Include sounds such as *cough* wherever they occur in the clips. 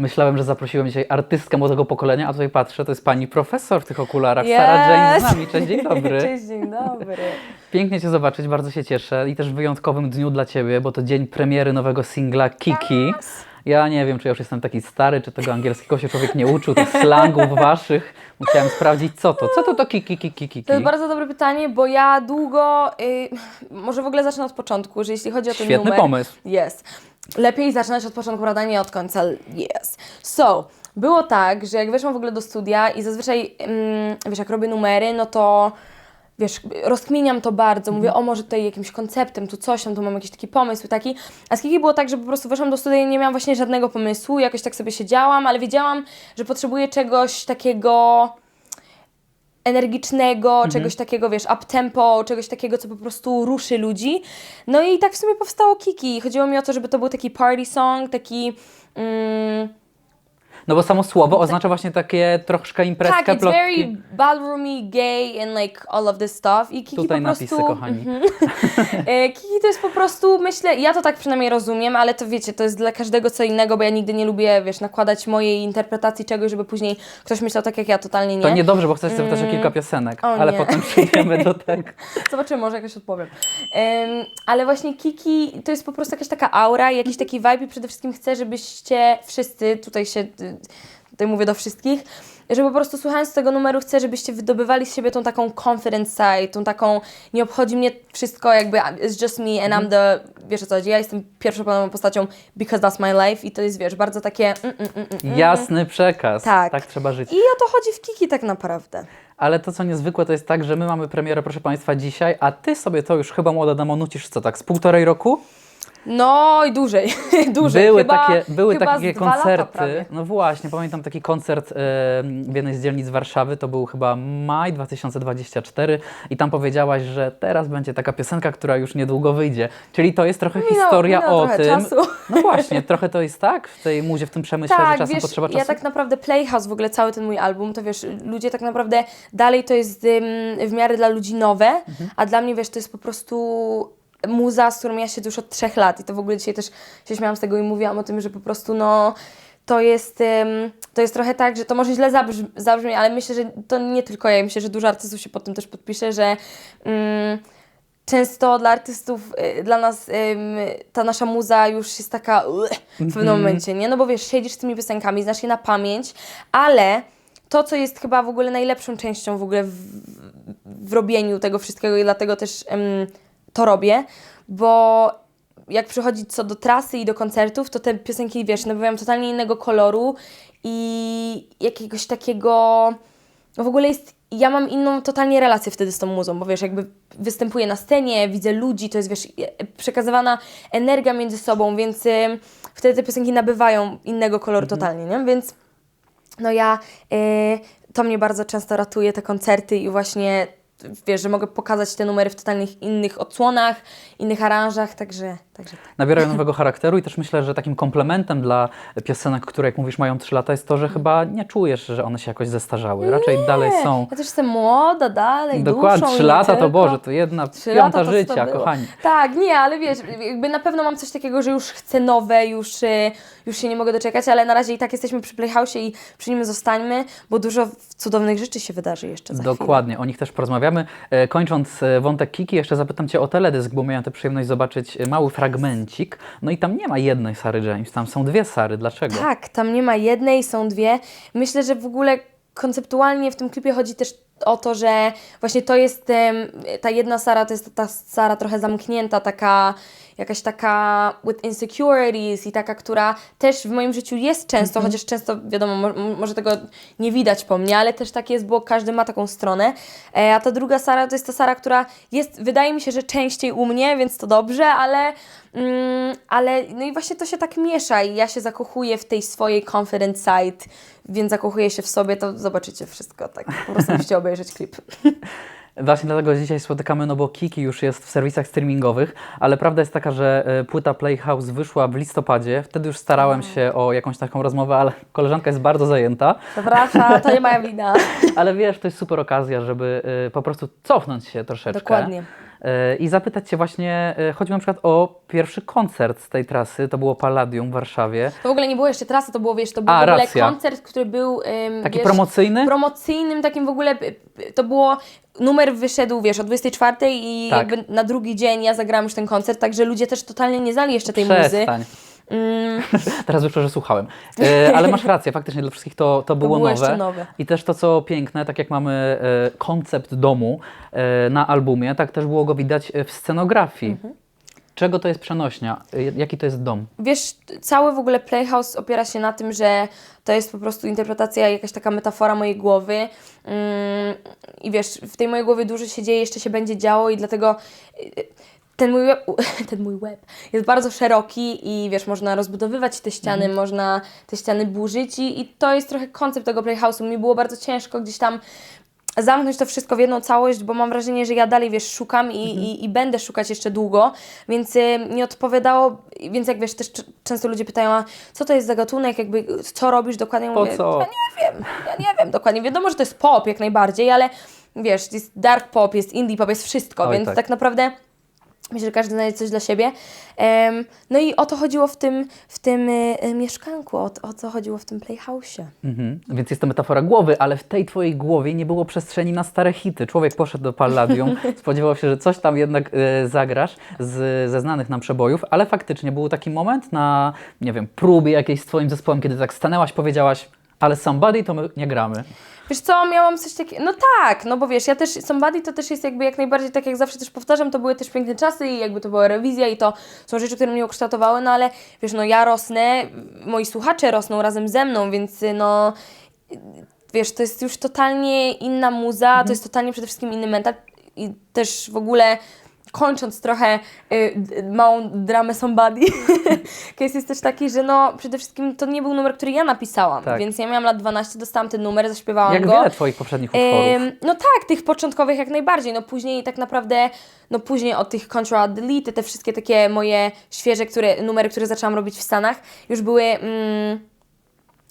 Myślałem, że zaprosiłem dzisiaj artystkę młodego pokolenia, a tutaj patrzę, to jest pani profesor w tych okularach, Sara Jane z nami. Cześć, dzień *laughs* dobry. Cześć, dzień dobry. Pięknie Cię zobaczyć, bardzo się cieszę i też w wyjątkowym dniu dla Ciebie, bo to dzień premiery nowego singla Kiki. Ja nie wiem, czy ja już jestem taki stary, czy tego angielskiego się człowiek nie uczył, tych slangów waszych. Musiałem sprawdzić, co to. Co to to Kiki, Kiki, Kiki? To jest bardzo dobre pytanie, bo ja długo, y, może w ogóle zacznę od początku, że jeśli chodzi o ten Świetny numer... pomysł. Jest. Lepiej zaczynać od początku, prawda, nie od końca. Yes. So, było tak, że jak weszłam w ogóle do studia i zazwyczaj, mm, wiesz, jak robię numery, no to wiesz, rozkminiam to bardzo, mówię, o może tutaj jakimś konceptem, tu coś tam, tu mam jakiś taki pomysł taki, a z Kiki było tak, że po prostu weszłam do studia i nie miałam właśnie żadnego pomysłu, jakoś tak sobie siedziałam, ale wiedziałam, że potrzebuję czegoś takiego energicznego, czegoś takiego, wiesz, up-tempo, czegoś takiego, co po prostu ruszy ludzi. No i tak w sumie powstało Kiki. Chodziło mi o to, żeby to był taki party song, taki... Mm, No bo samo słowo oznacza właśnie takie troszkę imprezkę, tak, it's plotki. very ballroomy, gay and like all of this stuff. I Kiki Tutaj po prostu... napisy, kochani. *laughs* E, Kiki to jest po prostu, myślę, ja to tak przynajmniej rozumiem, ale to wiecie, to jest dla każdego co innego, bo ja nigdy nie lubię, wiesz, nakładać mojej interpretacji czegoś, żeby później ktoś myślał tak jak ja, totalnie nie. To niedobrze, bo chcę zapytać o kilka piosenek, O ale nie. potem przejdziemy do *laughs* tego. Zobaczymy, może jakoś odpowiem. Em, ale właśnie Kiki to jest po prostu jakaś taka aura, jakiś taki vibe i przede wszystkim chcę, żebyście wszyscy, tutaj się, y, tutaj mówię do wszystkich, że po prostu słuchając tego numeru chcę, żebyście wydobywali z siebie tą taką confidence side, tą taką, nie obchodzi mnie wszystko jakby, it's just me and I'm the, wiesz o co chodzi, ja jestem pierwszoplanową postacią because that's my life i to jest, wiesz, bardzo takie mm, mm, mm, mm. Jasny przekaz. Tak. Tak trzeba żyć. I o to chodzi w Kiki tak naprawdę. Ale to, co niezwykłe, to jest tak, że my mamy premierę, proszę Państwa, dzisiaj, a Ty sobie to już chyba, młoda damo, nucisz co, tak z półtorej roku? No i dłużej, *laughs* dłużej. były chyba, takie, były chyba takie koncerty. No właśnie, pamiętam taki koncert w jednej z dzielnic Warszawy, to był chyba maj 2024 i tam powiedziałaś, że teraz będzie taka piosenka, która już niedługo wyjdzie. Czyli to jest trochę Minęło- historia minęło o trochę tym. czasu. No właśnie, trochę to jest tak w tej muzie, w tym przemyśle, że Tak, czasem wiesz, potrzeba czasu. ja tak naprawdę Playhouse, w ogóle cały ten mój album, to wiesz, ludzie tak naprawdę dalej to jest w miarę dla ludzi nowe, Mhm. a dla mnie, wiesz, to jest po prostu muza, z którą ja siedzę już od trzech lat i to w ogóle dzisiaj też się śmiałam z tego i mówiłam o tym, że po prostu no to jest, to jest trochę tak, że to może źle zabrzmi, zabrzmi, ale myślę, że to nie tylko ja, myślę, że dużo artystów się pod tym też podpisze, że ym, często dla artystów, y, dla nas ta nasza muza już jest taka w pewnym momencie, nie? No bo wiesz, siedzisz z tymi piosenkami, znasz je na pamięć, ale to, co jest chyba w ogóle najlepszą częścią w ogóle w, w robieniu tego wszystkiego i dlatego też to robię, bo jak przychodzi co do trasy i do koncertów, to te piosenki, wiesz, nabywają totalnie innego koloru i jakiegoś takiego... No w ogóle jest, ja mam inną totalnie relację wtedy z tą muzą, bo wiesz, jakby występuję na scenie, widzę ludzi, to jest wiesz, przekazywana energia między sobą, więc y, wtedy te piosenki nabywają innego koloru totalnie, nie? Więc no ja, y, to mnie bardzo często ratuje, te koncerty i właśnie, wiesz, że mogę pokazać te numery w totalnie innych odsłonach, innych aranżach, także, także tak. nabierają *laughs* nowego charakteru i też myślę, że takim komplementem dla piosenek, które jak mówisz mają 3 lata jest to, że chyba nie czujesz, że one się jakoś zestarzały. Raczej dalej są. Ja też jestem młoda dalej, Dokładnie, duszą i 3 nie lata to. Boże, to jedna piąta to życia, to kochani. Tak, nie, ale wiesz, jakby na pewno mam coś takiego, że już chcę nowe, już, y, już się nie mogę doczekać, ale na razie i tak jesteśmy przy Playhouse i przy nim zostańmy, bo dużo cudownych rzeczy się wydarzy jeszcze za chwilę. Dokładnie, o nich też porozmawiamy. E, Kończąc e, wątek Kiki, jeszcze zapytam Cię o teledysk, bo miałem tę przyjemność zobaczyć e, mały fragmencik. No i tam nie ma jednej Sary James, tam są dwie Sary. Dlaczego? Tak, tam nie ma jednej, są dwie. Myślę, że w ogóle konceptualnie w tym klipie chodzi też o to, że właśnie to jest ta jedna Sara, to jest ta Sara trochę zamknięta, taka jakaś taka with insecurities i taka, która też w moim życiu jest często, chociaż często wiadomo, mo- może tego nie widać po mnie, ale też tak jest, bo każdy ma taką stronę. E, a ta druga Sara to jest ta Sara, która jest, wydaje mi się, że częściej u mnie, więc to dobrze, ale Mm, ale no i właśnie to się tak miesza i ja się zakochuję w tej swojej confident side, więc zakochuję się w sobie, to zobaczycie wszystko, tak po prostu *laughs* musicie obejrzeć klip. *laughs* Właśnie dlatego dzisiaj spotykamy, no bo Kiki już jest w serwisach streamingowych, ale prawda jest taka, że e, płyta Playhouse wyszła w listopadzie. Wtedy już starałem się o jakąś taką rozmowę, ale koleżanka jest bardzo zajęta. Przepraszam, to nie moja wina. *laughs* Ale wiesz, to jest super okazja, żeby e, po prostu cofnąć się troszeczkę. Dokładnie. E, i zapytać Cię właśnie, e, choćby na przykład o pierwszy koncert z tej trasy, to było Palladium w Warszawie. To w ogóle nie było jeszcze trasy, to było, wiesz, to był A, w ogóle racja. koncert, który był... ym, Taki wiesz, promocyjny? promocyjnym takim w ogóle, to było, numer wyszedł, wiesz, o 24 i Tak. jakby na drugi dzień ja zagrałam już ten koncert, także ludzie też totalnie nie znali jeszcze tej muzy. Mm, *laughs* Teraz wyszło, że słuchałem. E, ale masz rację, faktycznie dla wszystkich to, to było, było nowe. nowe. I też to, co piękne, tak jak mamy e, koncept domu e, na albumie, tak też było go widać e, w scenografii. Mhm. Czego to jest przenośnia? E, Jaki to jest dom? Wiesz, cały w ogóle Playhouse opiera się na tym, że to jest po prostu interpretacja, jakaś taka metafora mojej głowy. Mm, I wiesz, w tej mojej głowie dużo się dzieje, jeszcze się będzie działo i dlatego y, *laughs* ten mój web, ten mój jest bardzo szeroki i wiesz, można rozbudowywać te ściany, można te ściany burzyć i, i to jest trochę koncept tego Playhouse'u. Mi było bardzo ciężko gdzieś tam zamknąć to wszystko w jedną całość, bo mam wrażenie, że ja dalej, wiesz, szukam i, i, i będę szukać jeszcze długo, więc y, nie odpowiadało, więc jak wiesz, też często ludzie pytają, a co to jest za gatunek, jakby co robisz dokładnie? Po mówię, co? Ja nie wiem, ja nie wiem dokładnie, wiadomo, że to jest pop jak najbardziej, ale wiesz, jest dark pop, jest indie pop, jest wszystko, Oj, więc tak. tak. naprawdę myślę, że każdy znajdzie coś dla siebie. No i o to chodziło w tym, w tym y, y, mieszkanku, o, o co chodziło w tym playhouse'ie. Mhm. Więc jest to metafora głowy, ale w tej twojej głowie nie było przestrzeni na stare hity. Człowiek poszedł do Palladium, *laughs* spodziewał się, że coś tam jednak e, zagrasz z, ze znanych nam przebojów, ale faktycznie był taki moment na, nie wiem, próbie jakiejś z twoim zespołem, kiedy tak stanęłaś, powiedziałaś, ale somebody to my nie gramy. Wiesz co, miałam coś takiego, no tak, no bo wiesz, ja też, Somebody to też jest jakby jak najbardziej, tak jak zawsze też powtarzam, to były też piękne czasy i jakby to była rewizja i to są rzeczy, które mnie ukształtowały, no ale wiesz, no ja rosnę, moi słuchacze rosną razem ze mną, więc y, no, wiesz, to jest już totalnie inna muza, to jest totalnie przede wszystkim inny mental i też w ogóle kończąc trochę y, małą dramę Somebody, *laughs* case jest też taki, że no przede wszystkim to nie był numer, który ja napisałam, Tak. więc ja miałam lat 12, dostałam ten numer, zaśpiewałam Jak go. wiele twoich poprzednich utworów. No tak, tych początkowych jak najbardziej. No później tak naprawdę, no później od tych Control Delete, te wszystkie takie moje świeże które, numery, które zaczęłam robić w Stanach, już były mm,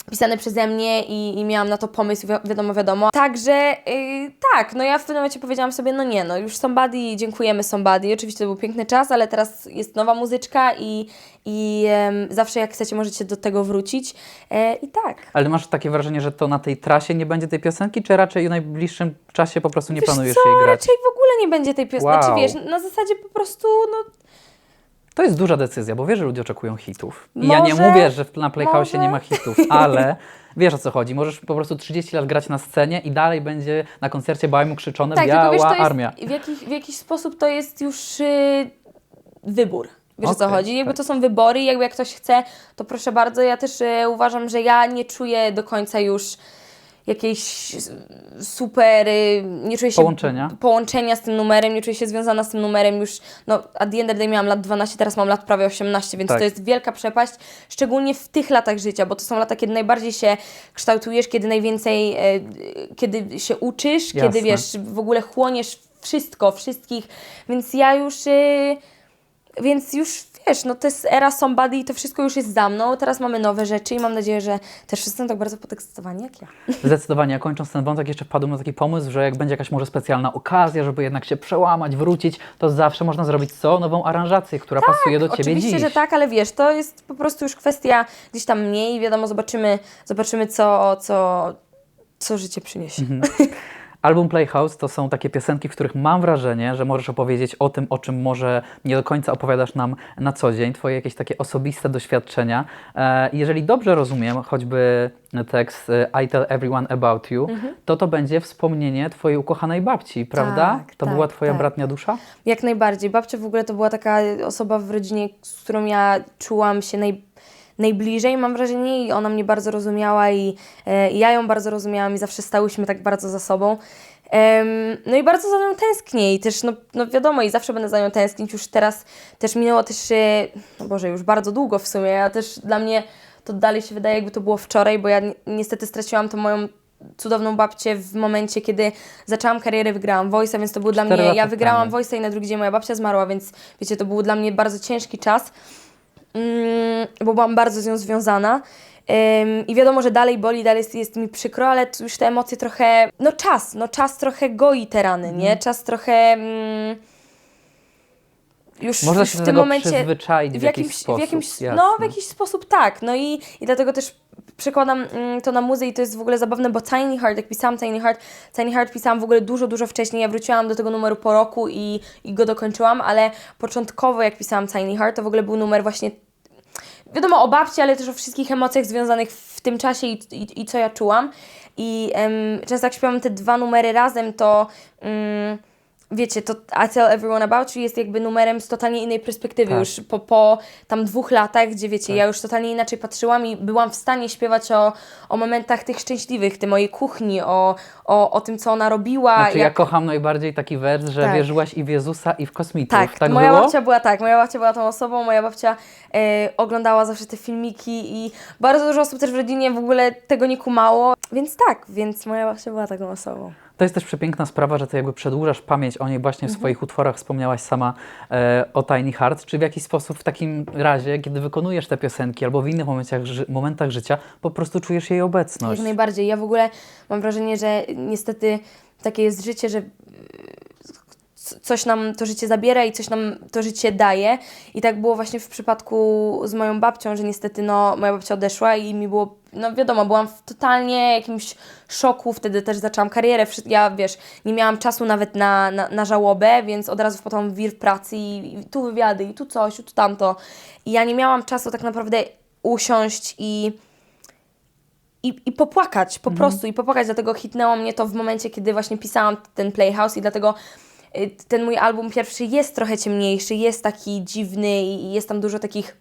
pisane przeze mnie i, i miałam na to pomysł, wi- wiadomo, wiadomo. Także y, tak, no ja w pewnym momencie powiedziałam sobie, no nie, no już Somebody, dziękujemy Somebody. Oczywiście to był piękny czas, ale teraz jest nowa muzyczka i, i em, zawsze jak chcecie możecie do tego wrócić. E, I tak. Ale masz takie wrażenie, że to na tej trasie nie będzie tej piosenki, czy raczej w najbliższym czasie po prostu nie Wiesz planujesz co, jej grać? raczej w ogóle nie będzie tej piosenki. Wow. Znaczy wiesz, na zasadzie po prostu, no To jest duża decyzja, bo wiesz, że ludzie oczekują hitów. I ja nie Może- mówię, że na Playhouse może. nie ma hitów, ale wiesz o co chodzi. Możesz po prostu 30 lat grać na scenie i dalej będzie na koncercie Bajmu krzyczone tak, biała tylko wiesz, to jest, armia. w, jakiś, w jakiś sposób to jest już y, wybór. Wiesz o co chodzi? Jakby tak. to są wybory jakby jak ktoś chce, to proszę bardzo. Ja też y, uważam, że ja nie czuję do końca już jakiejś super, nie czuję się Połączenia. połączenia z tym numerem, nie czuję się związana z tym numerem już, no at the end of the day miałam lat 12, teraz mam lat prawie 18, więc Tak. to jest wielka przepaść, szczególnie w tych latach życia, bo to są lata, kiedy najbardziej się kształtujesz, kiedy najwięcej, e, kiedy się uczysz, kiedy Jasne. wiesz, w ogóle chłoniesz wszystko, wszystkich, więc ja już, y, więc już wiesz, no to jest era Somebody i to wszystko już jest za mną, teraz mamy nowe rzeczy i mam nadzieję, że też wszyscy są tak bardzo podekscytowani jak ja. *laughs* Zdecydowanie, kończąc ten wątek, jeszcze wpadłem na taki pomysł, że jak będzie jakaś może specjalna okazja, żeby jednak się przełamać, wrócić, to zawsze można zrobić co? Nową aranżację, która pasuje do Ciebie Oczywiście, dziś. że tak, ale wiesz, to jest po prostu już kwestia gdzieś tam mniej wiadomo, zobaczymy, zobaczymy co, co, co życie przyniesie. Mhm. *laughs* Album Playhouse to są takie piosenki, w których mam wrażenie, że możesz opowiedzieć o tym, o czym może nie do końca opowiadasz nam na co dzień, Twoje jakieś takie osobiste doświadczenia. E, jeżeli dobrze rozumiem, choćby tekst e, I tell everyone about you, to to będzie wspomnienie Twojej ukochanej babci, prawda? Mhm. Tak, to tak, była Twoja tak. bratnia dusza? Jak najbardziej. Babcia w ogóle to była taka osoba w rodzinie, z którą ja czułam się naj, najbliżej, mam wrażenie, i ona mnie bardzo rozumiała i e, i ja ją bardzo rozumiałam i zawsze stałyśmy tak bardzo za sobą. No i bardzo za nią tęsknię i też, no, no wiadomo, i zawsze będę za nią tęsknić. Już teraz też minęło też, e, no Boże, już bardzo długo w sumie, ja też dla mnie to dalej się wydaje, jakby to było wczoraj, bo ja ni- niestety straciłam tą moją cudowną babcię w momencie, kiedy zaczęłam karierę, wygrałam Voice'a, więc to był dla mnie, ja wygrałam. Voice'a i na drugi dzień moja babcia zmarła, więc wiecie, to był dla mnie bardzo ciężki czas, bo byłam bardzo z nią związana. I wiadomo, że dalej boli, dalej jest, mi przykro, ale już te emocje trochę, no czas, no czas trochę goi te rany, nie? Czas trochę, mm, już Można już się w do tym tego momencie przyzwyczaić w, w jakimś, sposób. w jakimś, jasne. no, w jakiś sposób tak. No i, i dlatego też przekładam mm, to na muzę i to jest w ogóle zabawne, bo Tiny Heart, jak pisałam Tiny Heart, Tiny Heart pisałam w ogóle dużo, dużo wcześniej. Ja wróciłam do tego numeru po roku i, i go dokończyłam, ale początkowo jak pisałam Tiny Heart, to w ogóle był numer właśnie wiadomo o babci, ale też o wszystkich emocjach związanych w tym czasie i, i, i co ja czułam. I em, często jak śpiewam te dwa numery razem, to mm, wiecie, to I Tell Everyone About You jest jakby numerem z totalnie innej perspektywy Tak. już po, po tam dwóch latach, gdzie wiecie, ja już totalnie inaczej patrzyłam i byłam w stanie śpiewać o, o momentach tych szczęśliwych, tej mojej kuchni, o, o, o tym, co ona robiła. Znaczy, ja jak... kocham najbardziej taki wers, że Tak. wierzyłaś i w Jezusa, i w kosmitów. Tak, tak moja było? babcia była tak, moja babcia była tą osobą, moja babcia e, oglądała zawsze te filmiki i bardzo dużo osób też w rodzinie w ogóle tego nie kumało, więc tak, więc moja babcia była taką osobą. To jest też przepiękna sprawa, że ty jakby przedłużasz pamięć o niej właśnie w Mhm. swoich utworach. Wspomniałaś sama e, o Tiny Heart. Czy w jakiś sposób w takim razie, kiedy wykonujesz te piosenki albo w innych momentach, ży- momentach życia, po prostu czujesz jej obecność? Jak najbardziej. Ja w ogóle mam wrażenie, że niestety takie jest życie, że coś nam to życie zabiera i coś nam to życie daje. I tak było właśnie w przypadku z moją babcią, że niestety no, moja babcia odeszła i mi było, no wiadomo, byłam w totalnie jakimś szoku, wtedy też zaczęłam karierę. Ja, wiesz, nie miałam czasu nawet na, na, na żałobę, więc od razu w wir pracy i, i tu wywiady, i tu coś, i tu tamto. I ja nie miałam czasu tak naprawdę usiąść i i, i popłakać, po prostu i popłakać, dlatego hitnęło mnie to w momencie, kiedy właśnie pisałam ten Playhouse i dlatego ten mój album pierwszy jest trochę ciemniejszy, jest taki dziwny i jest tam dużo takich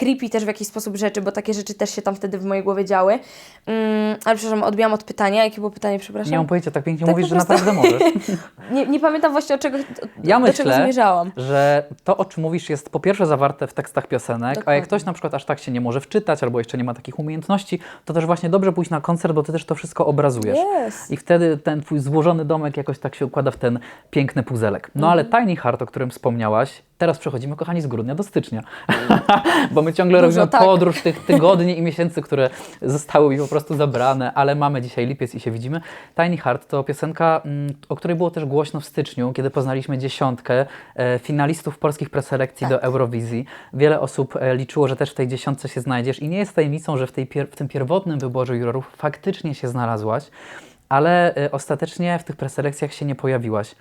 creepy też w jakiś sposób rzeczy, bo takie rzeczy też się tam wtedy w mojej głowie działy. Mm, ale przepraszam, odbiłam od pytania. Jakie było pytanie, przepraszam? Nie mam pojęcia, tak pięknie Tak mówisz, że naprawdę możesz. *laughs* nie, nie pamiętam właśnie, o czego, Ja do czego myślę, zmierzałam. że to, o czym mówisz, jest po pierwsze zawarte w tekstach piosenek, a Dokładnie. jak ktoś na przykład aż tak się nie może wczytać albo jeszcze nie ma takich umiejętności, to też właśnie dobrze pójść na koncert, bo ty też to wszystko obrazujesz. Yes. I wtedy ten twój złożony domek jakoś tak się układa w ten piękny puzelek. No ale Mhm. Tiny Heart, o którym wspomniałaś, teraz przechodzimy, kochani, z grudnia do stycznia. *laughs* bo my ciągle Dużo, robimy tak. podróż tych tygodni i miesięcy, które zostały mi po prostu zabrane, ale mamy dzisiaj lipiec i się widzimy. Tiny Heart to piosenka, mm, o której było też głośno w styczniu, kiedy poznaliśmy dziesiątkę e, finalistów polskich preselekcji Tak. do Eurowizji. Wiele osób e, liczyło, że też w tej dziesiątce się znajdziesz i nie jest tajemnicą, że w, tej w tym pierwotnym wyborze jurorów faktycznie się znalazłaś, ale e, ostatecznie w tych preselekcjach się nie pojawiłaś.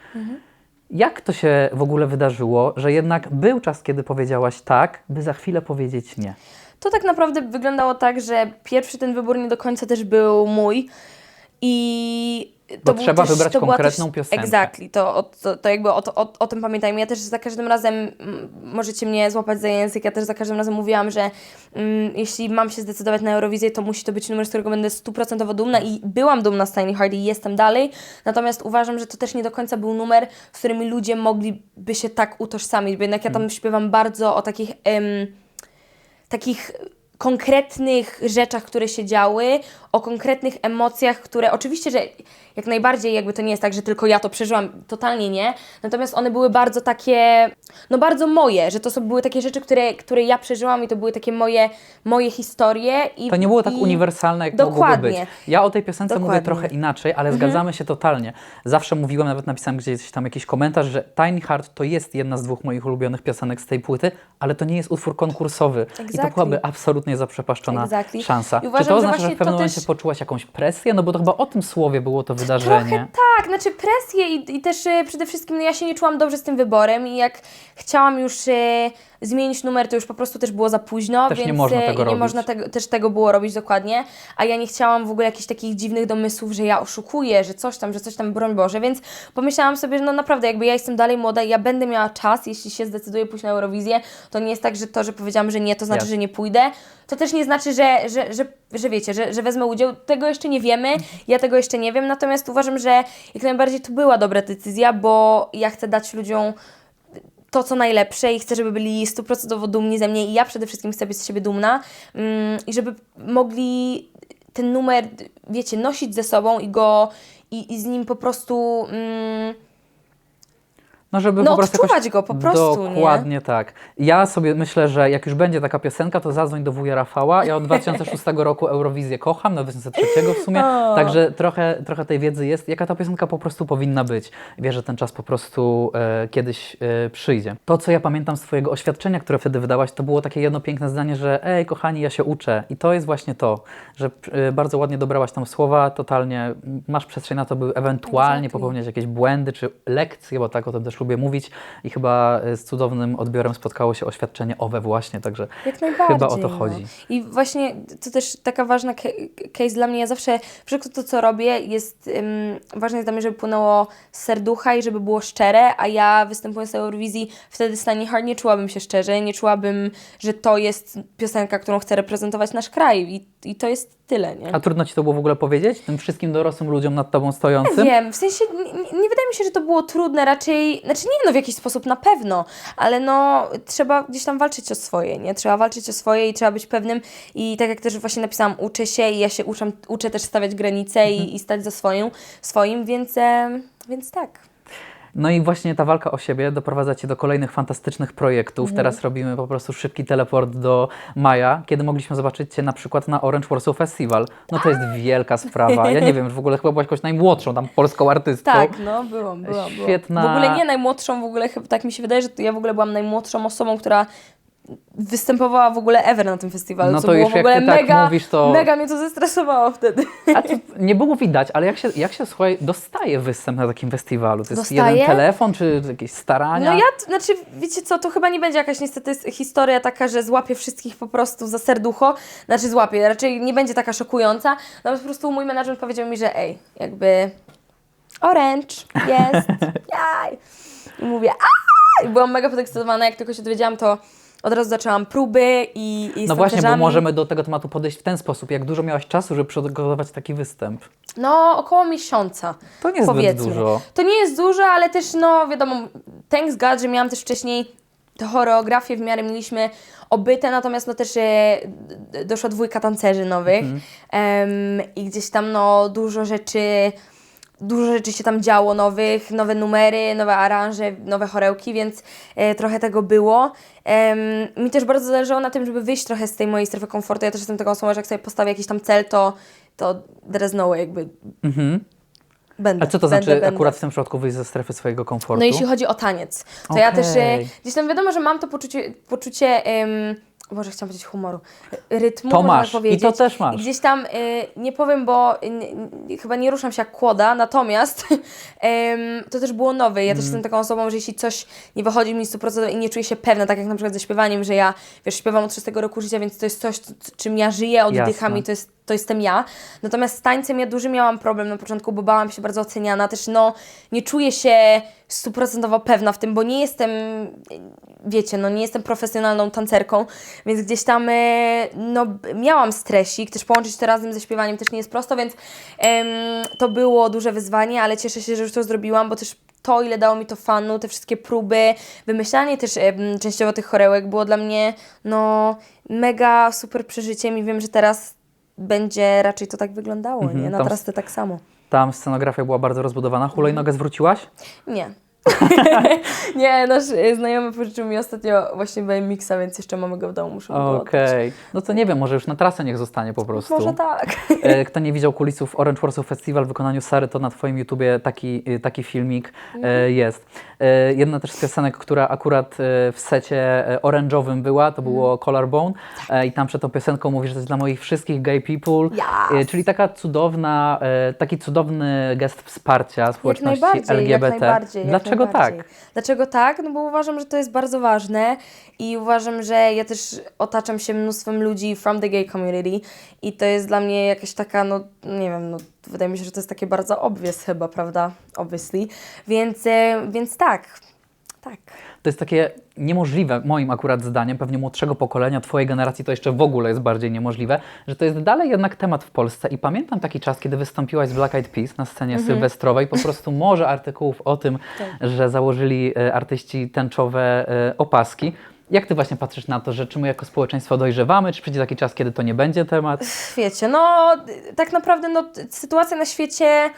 Jak to się w ogóle wydarzyło, że jednak był czas, kiedy powiedziałaś tak, by za chwilę powiedzieć nie? To tak naprawdę wyglądało tak, że pierwszy ten wybór nie do końca też był mój i to trzeba też, wybrać to konkretną też, piosenkę. Exactly, to, to, to jakby o, to- o, o tym pamiętajmy. Ja też za każdym razem, mm, możecie mnie złapać za język, ja też za każdym razem mówiłam, że mm, jeśli mam się zdecydować na Eurowizję, to musi to być numer, z którego będę stuprocentowo dumna i byłam dumna z Tiny Heart i jestem dalej, natomiast uważam, że to też nie do końca był numer, z którymi ludzie mogliby się tak utożsamić, bo jednak ja tam śpiewam bardzo o takich... em, takich konkretnych rzeczach, które się działy, o konkretnych emocjach, które oczywiście, że jak najbardziej jakby to nie jest tak, że tylko ja to przeżyłam, totalnie nie, natomiast one były bardzo takie, no bardzo moje, że to są, były takie rzeczy, które, które ja przeżyłam i to były takie moje, moje historie. I, To nie było tak i uniwersalne, jak mogłoby Dokładnie. być. Ja o tej piosence mówię Dokładnie. trochę inaczej, ale zgadzamy się totalnie. Zawsze mówiłem, nawet napisałem gdzieś tam jakiś komentarz, że Tiny Heart to jest jedna z dwóch moich ulubionych piosenek z tej płyty, ale to nie jest utwór konkursowy. I to Exactly. byłaby absolutnie zaprzepaszczona Exactly. szansa. I uważam, Czy to że oznacza, że właśnie w pewnym momencie też- poczułaś jakąś presję? No bo to chyba o tym słowie było to wydarzenie. Trochę tak, znaczy presję i, i też e, przede wszystkim no ja się nie czułam dobrze z tym wyborem i jak chciałam już e, zmienić numer, to już po prostu też było za późno, Też nie więc można e, tego nie można tego, też tego było robić dokładnie, a ja nie chciałam w ogóle jakichś takich dziwnych domysłów, że ja oszukuję, że coś tam, że coś tam, broń Boże, więc pomyślałam sobie, że no naprawdę jakby ja jestem dalej młoda i ja będę miała czas, jeśli się zdecyduję pójść na Eurowizję, to nie jest tak, że to, że powiedziałam, że nie, to znaczy, Jasne. że nie pójdę, to też nie znaczy, że, że, że, że wiecie, że, że wezmę udział. Tego jeszcze nie wiemy, ja tego jeszcze nie wiem, natomiast uważam, że jak najbardziej to była dobra decyzja, bo ja chcę dać ludziom to, co najlepsze i chcę, żeby byli stuprocentowo dumni ze mnie i ja przede wszystkim chcę być z siebie dumna mm, i żeby mogli ten numer, wiecie, nosić ze sobą i go, i, i z nim po prostu... Mm, No, żeby No, po prostu jakoś... go po prostu, nie? Dokładnie tak. Ja sobie myślę, że jak już będzie taka piosenka, to zadzwoń do wuja Rafała. Ja od *laughs* 2006 roku Eurowizję kocham, na 2003 w sumie, O. także trochę, trochę tej wiedzy jest, jaka ta piosenka po prostu powinna być. Wierzę, że ten czas po prostu e, kiedyś e, przyjdzie. To, co ja pamiętam z Twojego oświadczenia, które wtedy wydałaś, to było takie jedno piękne zdanie, że ej, kochani, ja się uczę. I to jest właśnie to, że e, bardzo ładnie dobrałaś tam słowa, totalnie masz przestrzeń na to, by ewentualnie Exactly. popełniać jakieś błędy czy lekcje, bo tak o tym też lubię mówić. I chyba e, z cudownym odbiorem spotkało się oświadczenie OWE właśnie, także chyba o to no. chodzi. I właśnie to też taka ważna ca- case dla mnie. Ja zawsze wszystko to, co robię, jest ym, ważne jest dla mnie, żeby płynęło z serducha i żeby było szczere, a ja występując na Eurowizji wtedy z Tiny Heart nie czułabym się szczerze, nie czułabym, że to jest piosenka, którą chcę reprezentować nasz kraj i, i to jest tyle, nie? A trudno Ci to było w ogóle powiedzieć? Tym wszystkim dorosłym ludziom nad Tobą stojącym? Wiem, w sensie nie, nie, nie wydaje mi się, że to było trudne, raczej, znaczy nie no w jakiś sposób na pewno, ale no trzeba gdzieś tam walczyć o swoje, nie? Trzeba walczyć o swoje i trzeba być pewnym i tak jak też właśnie napisałam, uczę się i ja się uczę, uczę też stawiać granice i, i stać za swoją, swoim, więc, więc tak. No i właśnie ta walka o siebie doprowadza Cię do kolejnych fantastycznych projektów. Teraz robimy po prostu szybki teleport do maja, kiedy mogliśmy zobaczyć Cię na przykład na Orange Warsaw Festival. No to jest wielka sprawa. Ja nie wiem, w ogóle chyba byłaś jakąś najmłodszą tam polską artystką. Tak, no byłam, byłam, byłam. Świetna- W ogóle nie najmłodszą, w ogóle tak mi się wydaje, że ja w ogóle byłam najmłodszą osobą, która występowała w ogóle ever na tym festiwalu, No co to było już w jak ogóle ty tak mega, mówisz, to- mega mnie to zestresowało wtedy. A to nie było widać, ale jak się, jak się słuchaj, dostaje występ na takim festiwalu? To jest Dostaje? jeden telefon, czy jakieś starania? No ja, znaczy, wiecie co, to chyba nie będzie jakaś niestety historia taka, że złapię wszystkich po prostu za serducho, znaczy złapię, raczej nie będzie taka szokująca, natomiast po prostu mój menadżer powiedział mi, że ej, jakby orange jest, *laughs* jaj. I mówię, a I byłam mega podekscytowana, jak tylko się dowiedziałam, to od razu zaczęłam próby i, i No właśnie, bo możemy do tego tematu podejść w ten sposób. Jak dużo miałaś czasu, żeby przygotować taki występ? No, około miesiąca. To nie zbyt powiedzmy. dużo. To nie jest dużo, ale też, no wiadomo, thanks God, że miałam też wcześniej te choreografie w miarę mieliśmy obyte, natomiast no też e, doszła dwójka tancerzy nowych em, i gdzieś tam no dużo rzeczy, dużo rzeczy się tam działo nowych, nowe numery, nowe aranże, nowe chorełki, więc e, trochę tego było. Em, mi też bardzo zależało na tym, żeby wyjść trochę z tej mojej strefy komfortu. Ja też jestem taką osobą, że jak sobie postawię jakiś tam cel, to, to there is no way, jakby Mhm. będę. A co to będę, znaczy będę. akurat w tym przypadku wyjść ze strefy swojego komfortu? No jeśli chodzi o taniec, to ja też e, gdzieś tam wiadomo, że mam to poczucie, poczucie Boże, chciałam powiedzieć humoru, rytmu, To można masz. tak I powiedzieć. to też masz. I gdzieś tam, e, nie powiem, bo nie, nie, chyba nie ruszam się jak kłoda, natomiast *laughs* em, to też było nowe. Ja też Mm. jestem taką osobą, że jeśli coś nie wychodzi mi 100% i nie czuję się pewna, tak jak na przykład ze śpiewaniem, że ja, wiesz, śpiewam od 6 roku życia, więc to jest coś, c- czym ja żyję, oddycham Jasne. i to jest, to jestem ja. Natomiast z tańcem ja duży miałam problem na początku, bo bałam się bardzo oceniana. Też no, nie czuję się stuprocentowo pewna w tym, bo nie jestem, wiecie, no nie jestem profesjonalną tancerką, więc gdzieś tam e, no, miałam stresik, też połączyć to razem ze śpiewaniem też nie jest prosto, więc em, to było duże wyzwanie, ale cieszę się, że już to zrobiłam, bo też to, ile dało mi to fanu, te wszystkie próby, wymyślanie też częściowo tych chorełek było dla mnie, no, mega super przeżyciem i wiem, że teraz będzie raczej to tak wyglądało, Mhm, nie? Na tam- trasy tak samo. Tam scenografia była bardzo rozbudowana. Hulajnogę zwróciłaś? Nie. *laughs* nie, nasz e, znajomy pożyczył mi ostatnio właśnie BMX-a, więc jeszcze mamy go w domu, muszę go Okej. oddać. No to nie wiem, może już na trasę niech zostanie po prostu. Może tak. E, Kto nie widział kulisów Orange Warsaw Festival w wykonaniu Sary, to na Twoim YouTubie taki, e, taki filmik e, jest. E, Jedna też z piosenek, która akurat e, w secie e, oranżowym była, to było Collarbone e, i tam przed tą piosenką mówisz, że to jest dla moich wszystkich gay people, Yes. E, czyli taka cudowna, e, taki cudowny gest wsparcia społeczności najbardziej, LGBT. jak najbardziej. jak Dlaczego najbardziej. tak? Dlaczego tak? No bo uważam, że to jest bardzo ważne i uważam, że ja też otaczam się mnóstwem ludzi from the gay community i to jest dla mnie jakaś taka, no nie wiem, no wydaje mi się, że to jest takie bardzo obvious chyba, prawda? Obviously. Więc, e, więc tak, tak. To jest takie niemożliwe, moim akurat zdaniem, pewnie młodszego pokolenia, Twojej generacji to jeszcze w ogóle jest bardziej niemożliwe, że to jest dalej jednak temat w Polsce. I pamiętam taki czas, kiedy wystąpiłaś z Black Eyed Peas na scenie Mhm. sylwestrowej, po prostu morze artykułów o tym, *laughs* Tak. że założyli e, artyści tęczowe e, opaski. Jak Ty właśnie patrzysz na to, że czy my jako społeczeństwo dojrzewamy, czy przyjdzie taki czas, kiedy to nie będzie temat? Wiecie, no tak naprawdę no, sytuacja na świecie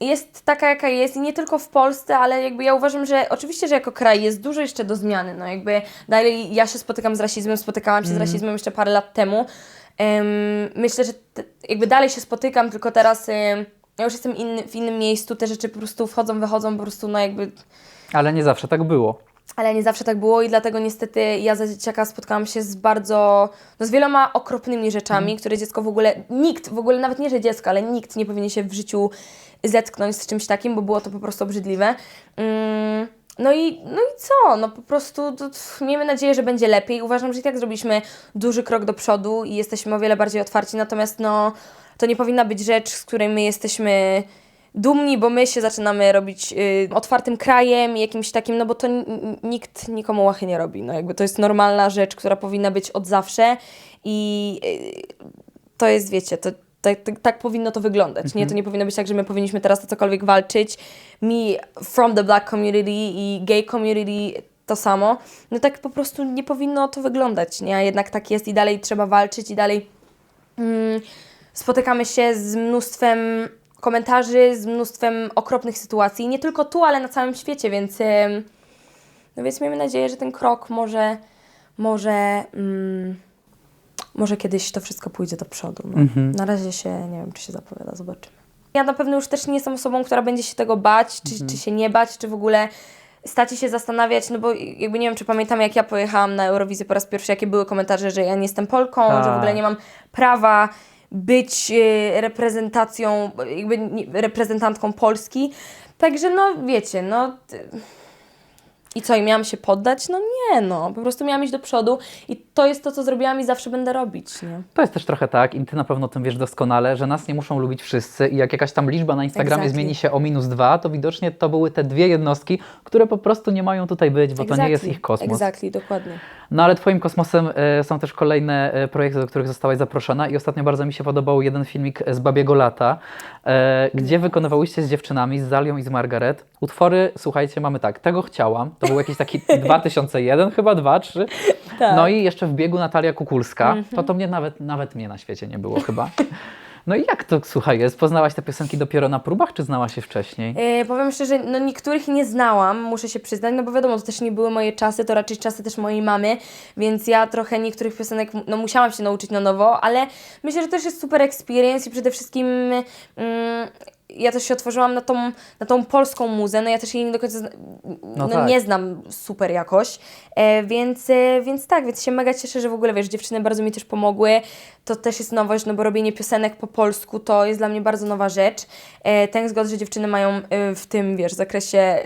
jest taka, jaka jest i nie tylko w Polsce, ale jakby ja uważam, że oczywiście, że jako kraj jest dużo jeszcze do zmiany, no jakby dalej ja się spotykam z rasizmem, spotykałam się z rasizmem jeszcze parę lat temu. Em, myślę, że te, jakby dalej się spotykam, tylko teraz em, ja już jestem inny, w innym miejscu, te rzeczy po prostu wchodzą, wychodzą, po prostu no jakby Ale nie zawsze tak było. Ale nie zawsze tak było i dlatego niestety ja za dzieciaka spotkałam się z bardzo, no z wieloma okropnymi rzeczami, które dziecko w ogóle, nikt, w ogóle nawet nie, że dziecko, ale nikt nie powinien się w życiu zetknąć z czymś takim, bo było to po prostu obrzydliwe. Mm, no i, no i co? No po prostu to, pff, miejmy nadzieję, że będzie lepiej. Uważam, że i tak zrobiliśmy duży krok do przodu i jesteśmy o wiele bardziej otwarci, natomiast no to nie powinna być rzecz, z której my jesteśmy dumni, bo my się zaczynamy robić y, otwartym krajem, jakimś takim, no bo to nikt nikomu łachy nie robi. No jakby to jest normalna rzecz, która powinna być od zawsze i y, to jest, wiecie, to, tak, tak, tak powinno to wyglądać, nie? To nie powinno być tak, że my powinniśmy teraz o cokolwiek walczyć. Me from the black community i gay community to samo. No tak po prostu nie powinno to wyglądać, nie? A jednak tak jest i dalej trzeba walczyć i dalej mm, spotykamy się z mnóstwem komentarzy, z mnóstwem okropnych sytuacji. Nie tylko tu, ale na całym świecie, więc, no więc miejmy nadzieję, że ten krok może, może, mm, może kiedyś to wszystko pójdzie do przodu. No. Na razie się, nie wiem, czy się zapowiada, zobaczymy. Ja na pewno już też nie jestem osobą, która będzie się tego bać, czy, czy się nie bać, czy w ogóle stać i się zastanawiać, no bo jakby nie wiem, czy pamiętam, jak ja pojechałam na Eurowizję po raz pierwszy, jakie były komentarze, że ja nie jestem Polką, że w Tak. ogóle nie mam prawa być e, reprezentacją, jakby reprezentantką Polski. Także no wiecie, no i co, i miałam się poddać? No nie, no, po prostu miałam iść do przodu i to jest to, co zrobiłam i zawsze będę robić, nie? To jest też trochę tak, i ty na pewno o tym wiesz doskonale, że nas nie muszą lubić wszyscy i jak jakaś tam liczba na Instagramie Exactly. zmieni się o minus dwa, to widocznie to były te dwie jednostki, które po prostu nie mają tutaj być, bo to nie jest ich kosmos. Exactly, dokładnie. No ale Twoim kosmosem e, są też kolejne e, projekty, do których zostałaś zaproszona i ostatnio bardzo mi się podobał jeden filmik z Babiego Lata, e, gdzie wykonywałyście z dziewczynami, z Zalią i z Margaret utwory, słuchajcie, mamy tak, tego chciałam, to był jakiś taki *laughs* 2001 chyba, 2, 3, Tak. no i jeszcze w biegu Natalia Kukulska, to to mnie nawet, nawet mnie na świecie nie było chyba. No i jak to, słuchaj, jest? Poznałaś te piosenki dopiero na próbach, czy znałaś je wcześniej? E, powiem szczerze, no niektórych nie znałam, muszę się przyznać, no bo wiadomo, to też nie były moje czasy, to raczej czasy też mojej mamy, więc ja trochę niektórych piosenek, no musiałam się nauczyć na nowo, ale myślę, że też jest super experience i przede wszystkim mm, ja też się otworzyłam na tą, na tą polską muzę, no ja też jej nie do końca zna- no, tak. nie znam super jakoś, e, więc, e, więc tak, więc się mega cieszę, że w ogóle, wiesz, dziewczyny bardzo mi też pomogły, to też jest nowość, no bo robienie piosenek po polsku to jest dla mnie bardzo nowa rzecz. E, thanks God, że dziewczyny mają e, w tym, wiesz, zakresie e,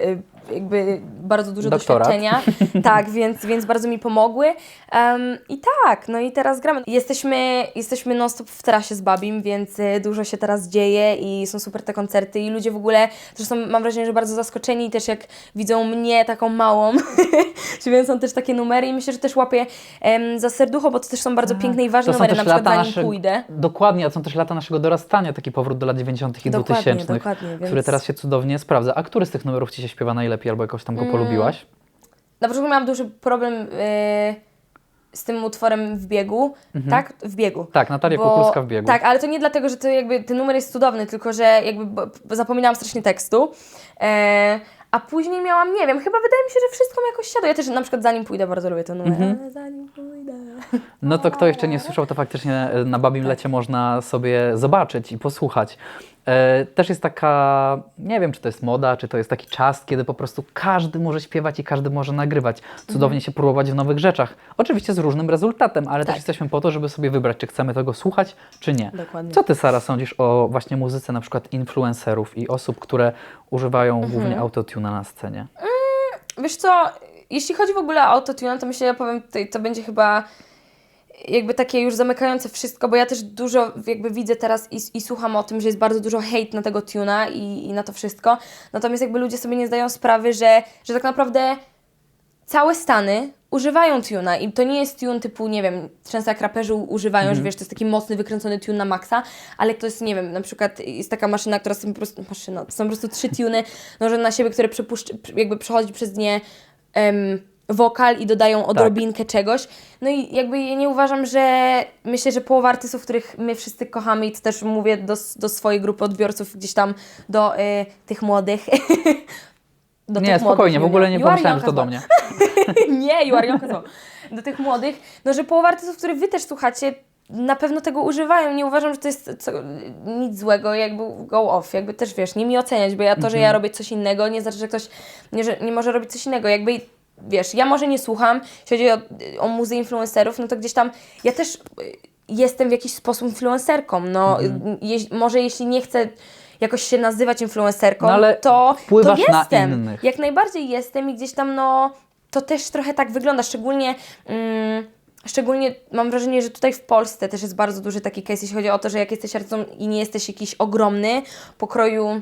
jakby bardzo dużo Doktorat. doświadczenia. *laughs* tak, więc, więc bardzo mi pomogły. Em, I tak, no i teraz gramy. Jesteśmy, jesteśmy non-stop w trasie z Babim, więc e, dużo się teraz dzieje i są super te koncerty i ludzie w ogóle, zresztą mam wrażenie, że bardzo zaskoczeni też jak widzą mnie taką małą, *laughs* więc są też takie numery i myślę, że też łapię em, za serducho, bo to też są bardzo piękne i ważne są numery, też na przykład Zanim pójdę. Dokładnie, a są też lata naszego dorastania, taki powrót do lat 90. i Dokładnie, 2000, dokładnie, który więc- teraz się cudownie sprawdza. A który z tych numerów Ci się śpiewa najlepiej albo jakoś tam Mm. go polubiłaś? Na początku miałam duży problem e, z tym utworem w biegu, tak? W biegu. Tak, Natalia Bo- Kukulska w biegu. Tak, ale to nie dlatego, że to jakby ten numer jest cudowny, tylko że jakby bo, bo zapominałam strasznie tekstu. E, a później miałam, nie wiem, chyba wydaje mi się, że wszystko mi jakoś siadło. Ja też na przykład zanim pójdę bardzo lubię ten numer. Mhm. Zanim pójdę. No to kto jeszcze nie słyszał, to faktycznie e, na Babim Lecie można sobie zobaczyć i posłuchać. E, też jest taka, nie wiem czy to jest moda, czy to jest taki czas, kiedy po prostu każdy może śpiewać i każdy może nagrywać. Cudownie się próbować w nowych rzeczach. Oczywiście z różnym rezultatem, ale też Tak. jesteśmy po to, żeby sobie wybrać, czy chcemy tego słuchać, czy nie. Dokładnie. Co ty, Sara, sądzisz o właśnie muzyce na przykład influencerów i osób, które używają Mhm. głównie autotuna na scenie? Wiesz co, jeśli chodzi w ogóle o autotune, to myślę, ja powiem to będzie chyba jakby takie już zamykające wszystko, bo ja też dużo jakby widzę teraz i, i słucham o tym, że jest bardzo dużo hejt na tego tuna i, i na to wszystko. Natomiast jakby ludzie sobie nie zdają sprawy, że, że tak naprawdę całe Stany używają tuna i to nie jest tune typu, nie wiem, często jak raperzy używają, że wiesz, to jest taki mocny, wykręcony tune na maksa, ale to jest, nie wiem, na przykład jest taka maszyna, która są po prostu, maszyna, to są po prostu trzy tuny, no, że na siebie, które przepuszcz, jakby przechodzi przez nie em, wokal i dodają Tak. odrobinkę czegoś. No i jakby ja nie uważam, że myślę, że połowa artystów, których my wszyscy kochamy i to też mówię do, do swojej grupy odbiorców gdzieś tam, do y, tych młodych. *laughs* do Nie, tych spokojnie, w młodych, ogóle nie You pomyślałem, że to do mnie. *laughs* nie, well. Do tych młodych, no że połowa artystów, których wy też słuchacie, na pewno tego używają. Nie uważam, że to jest co, nic złego, jakby go off, jakby też wiesz, nie mi oceniać, bo ja to, że Mhm. ja robię coś innego, nie znaczy, że ktoś nie, że nie może robić coś innego. Jakby wiesz, ja może nie słucham, jeśli chodzi o, o muzy influencerów, no to gdzieś tam ja też y, jestem w jakiś sposób influencerką. No, Mhm. jeś, może jeśli nie chcę jakoś się nazywać influencerką, No, to, to jestem. Jak najbardziej jestem i gdzieś tam, no, to też trochę tak wygląda, szczególnie. Mm, Szczególnie mam wrażenie, że tutaj w Polsce też jest bardzo duży taki case, jeśli chodzi o to, że jak jesteś artystą i nie jesteś jakiś ogromny, pokroju,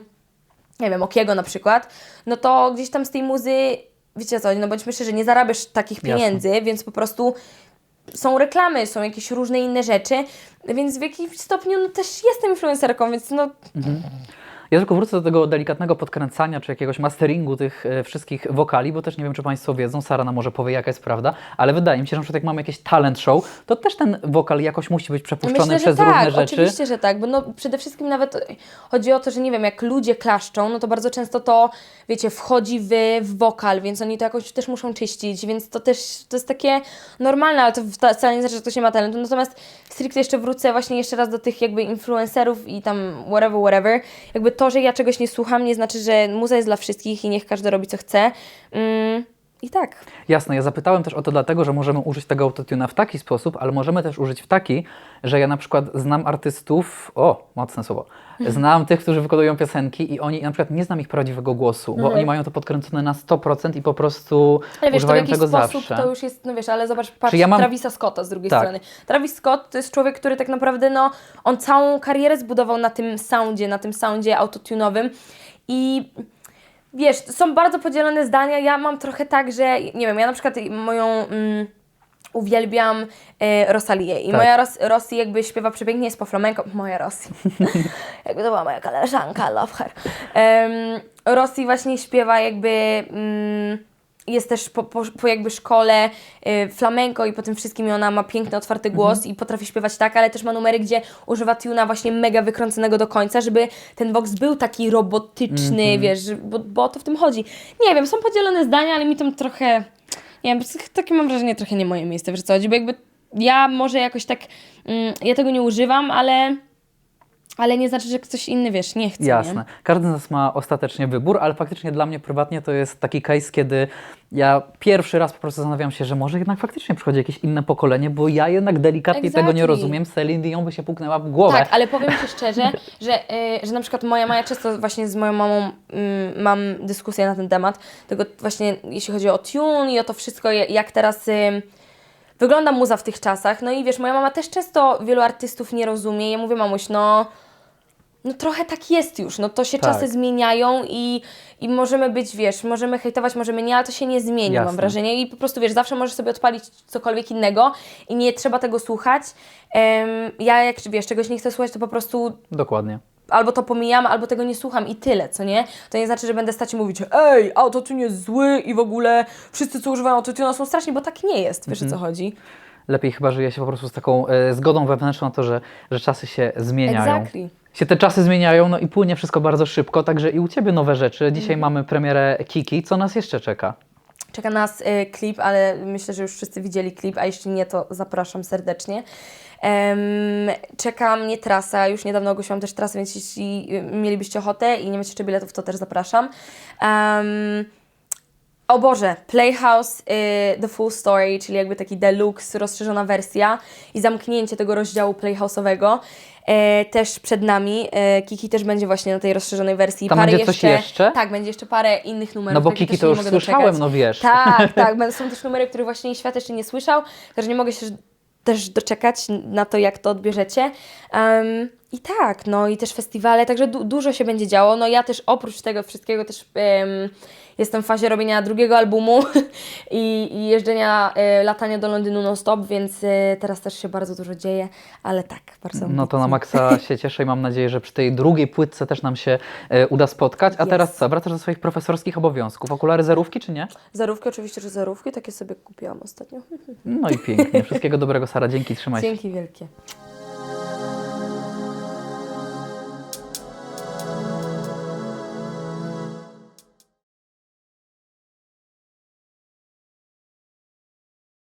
nie wiem, Okiego na przykład, no to gdzieś tam z tej muzy, wiecie co, no bądźmy szczerzy, nie zarabiasz takich Jasne. pieniędzy, więc po prostu są reklamy, są jakieś różne inne rzeczy, więc w jakimś stopniu no, też jestem influencerką, więc no Ja tylko wrócę do tego delikatnego podkręcania czy jakiegoś masteringu tych e, wszystkich wokali, bo też nie wiem, czy Państwo wiedzą, Sara nam może powie, jaka jest prawda, ale wydaje mi się, że na przykład jak mamy jakieś talent show, to też ten wokal jakoś musi być przepuszczony Myślę, przez tak, różne rzeczy. oczywiście, że tak, bo no przede wszystkim nawet chodzi o to, że nie wiem, jak ludzie klaszczą, no to bardzo często to, wiecie, wchodzi w, w wokal, więc oni to jakoś też muszą czyścić, więc to też, to jest takie normalne, ale to wcale nie znaczy, że ktoś nie ma talentu, natomiast stricte jeszcze wrócę właśnie jeszcze raz do tych jakby influencerów i tam whatever, whatever, jakby to, że ja czegoś nie słucham, nie znaczy, że muza jest dla wszystkich i niech każdy robi co chce. Mm, I tak. Jasne, ja zapytałem też o to dlatego, że możemy użyć tego autotuna w taki sposób, ale możemy też użyć w taki, że ja na przykład znam artystów, o, mocne słowo, znam tych, którzy wykonują piosenki i oni, na przykład nie znam ich prawdziwego głosu, bo oni mają to podkręcone na 100% i po prostu Mhm. Ale wiesz, to w używają jakiś tego sposób zawsze. to już jest, no wiesz, ale zobacz, patrz, ja mam- Travisa Scotta z drugiej Tak. strony. Travis Scott to jest człowiek, który tak naprawdę, no, on całą karierę zbudował na tym soundzie, na tym soundzie autotunowym i wiesz, są bardzo podzielone zdania, ja mam trochę tak, że, nie wiem, ja na przykład moją... Mm, Uwielbiam e, Rosalię i Tak. moja Ros, Rosji jakby śpiewa przepięknie, jest po flamenko. Moja Rosji. *laughs* jakby to była moja koleżanka, love her. Um, Rosji właśnie śpiewa jakby... Mm, jest też po, po, po jakby szkole y, flamenko i po tym wszystkim i ona ma piękny, otwarty głos i potrafi śpiewać tak, ale też ma numery, gdzie używa tuna właśnie mega wykręconego do końca, żeby ten vox był taki robotyczny, wiesz, że- bo, bo o to w tym chodzi. Nie wiem, są podzielone zdania, ale mi to trochę, nie wiem, takie mam wrażenie, trochę nie moje miejsce, wiesz co chodzi, bo jakby ja może jakoś tak, mm, ja tego nie używam, ale, ale nie znaczy, że ktoś inny, wiesz, nie chce, Jasne. nie? Każdy z nas ma ostatecznie wybór, ale faktycznie dla mnie prywatnie to jest taki case, kiedy ja pierwszy raz po prostu zastanawiam się, że może jednak faktycznie przychodzi jakieś inne pokolenie, bo ja jednak delikatnie tego nie Exactly. rozumiem. Celine Dion by się puknęła w głowę. Tak, ale powiem Ci szczerze, *laughs* że, y, że na przykład moja Maja często właśnie z moją mamą mm, mam dyskusję na ten temat, tego właśnie jeśli chodzi o tune i o to wszystko, jak teraz y, wygląda muza w tych czasach. No i wiesz, moja mama też często wielu artystów nie rozumie. Ja mówię, mamuś, no no trochę tak jest już, no to się Tak. czasy zmieniają i, i możemy być, wiesz, możemy hejtować, możemy nie, ale to się nie zmieni, Jasne. mam wrażenie. I po prostu, wiesz, zawsze możesz sobie odpalić cokolwiek innego i nie trzeba tego słuchać. Em, ja jak, wiesz, czegoś nie chcę słuchać, to po prostu Dokładnie. albo to pomijam, albo tego nie słucham i tyle, co nie? To nie znaczy, że będę stać i mówić, ej, autotune jest zły i w ogóle wszyscy, co używają autotuna są straszni, bo tak nie jest, wiesz o co chodzi? Lepiej chyba żyje się po prostu z taką e, zgodą wewnętrzną na to, że, że czasy się zmieniają. Exactly. Się te czasy zmieniają, no i płynie wszystko bardzo szybko, także i u Ciebie nowe rzeczy. Dzisiaj Mhm. mamy premierę Kiki. Co nas jeszcze czeka? Czeka nas y, klip, ale myślę, że już wszyscy widzieli klip, a jeśli nie, to zapraszam serdecznie. Em, czeka mnie trasa, już niedawno ogłosiłam też trasę, więc jeśli y, mielibyście ochotę i nie macie jeszcze biletów, to też zapraszam. Em, o Boże, Playhouse y, The Full Story, czyli jakby taki deluxe, rozszerzona wersja i zamknięcie tego rozdziału Playhouse'owego e, też przed nami. E, Kiki też będzie właśnie na tej rozszerzonej wersji. Tam będzie coś jeszcze? Tak, będzie jeszcze parę innych numerów. No bo których Kiki też to nie już mogę słyszałem, doczekać. no wiesz. Tak, *laughs* tak. Będą- Są też numery, których właśnie świat jeszcze nie słyszał, także nie mogę się też doczekać na to, jak to odbierzecie. Um, I tak, no i też festiwale, także du- dużo się będzie działo. No ja też oprócz tego wszystkiego też em, jestem w fazie robienia drugiego albumu *laughs* i, i jeżdżenia, e, latania do Londynu non-stop, więc e, teraz też się bardzo dużo dzieje, ale tak, bardzo No to na maksa się *laughs* cieszę i mam nadzieję, że przy tej drugiej płytce też nam się e, uda spotkać. A Yes. teraz co? Wracasz do swoich profesorskich obowiązków. Okulary zerówki czy nie? Zarówki oczywiście, że zarówki, takie sobie kupiłam ostatnio. *laughs* No i pięknie. Wszystkiego dobrego, Sara. Dzięki, trzymaj się. Dzięki wielkie.